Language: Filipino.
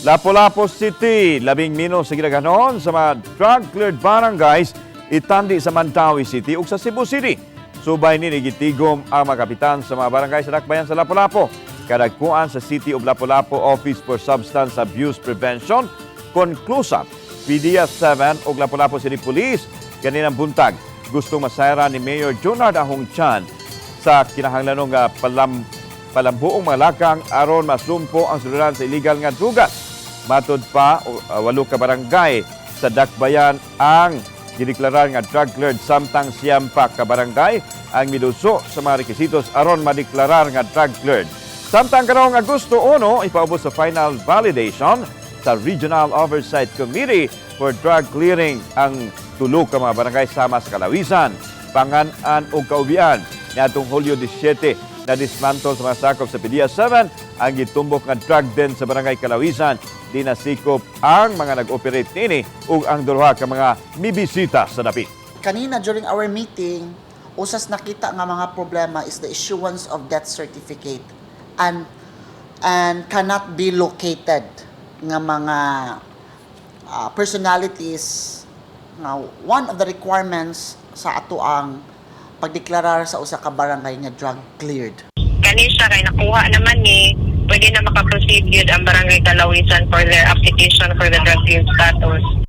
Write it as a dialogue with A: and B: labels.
A: Lapu-Lapu City, labing mino sa ginaganon sa mga drug-cleared barangays itandi sa Mantawi City ug sa Cebu City. Subay ni gitigom ang mga kapitan sa mga barangay sa Dakbayan sa Lapu-Lapu. Kadagkuan sa City of Lapu-Lapu Office for Substance Abuse Prevention, Conclusa, PDS 7 ug Lapu-Lapu City Police kaninang buntag gusto masayra ni Mayor Junard Ahong Chan sa kinahanglanon nga palam palambuong malakang aron masumpo ang suluran sa illegal nga drugas. Matod pa, uh, walo ka barangay sa Dakbayan ang gideklarar nga drug cleared samtang siyam pa ka barangay ang miduso sa mga requisitos aron madeklarar nga drug cleared. Samtang karong Agosto 1, ipaubos sa final validation sa Regional Oversight Committee for Drug Clearing ang tulo ka mga barangay sama sa Kalawisan, Panganan ug Kaubian. Niadtong Hulyo 17 na dismantle sa mga sakop sa PDIA 7 ang gitumbok nga drug den sa barangay Kalawisan. Di nasikop ang mga nag-operate nini ug ang duha ka mga mibisita sa dapit.
B: kanina during our meeting, usas nakita nga mga problema is the issuance of death certificate and and cannot be located nga mga ah, personalities nga one of the requirements sa ato ang pagdeklarar sa usa ka barangay nga drug cleared.
C: kani siya kay nakuha naman ni pwede na makaproceed yun ang barangay Kalawisan for their application for the drug use status.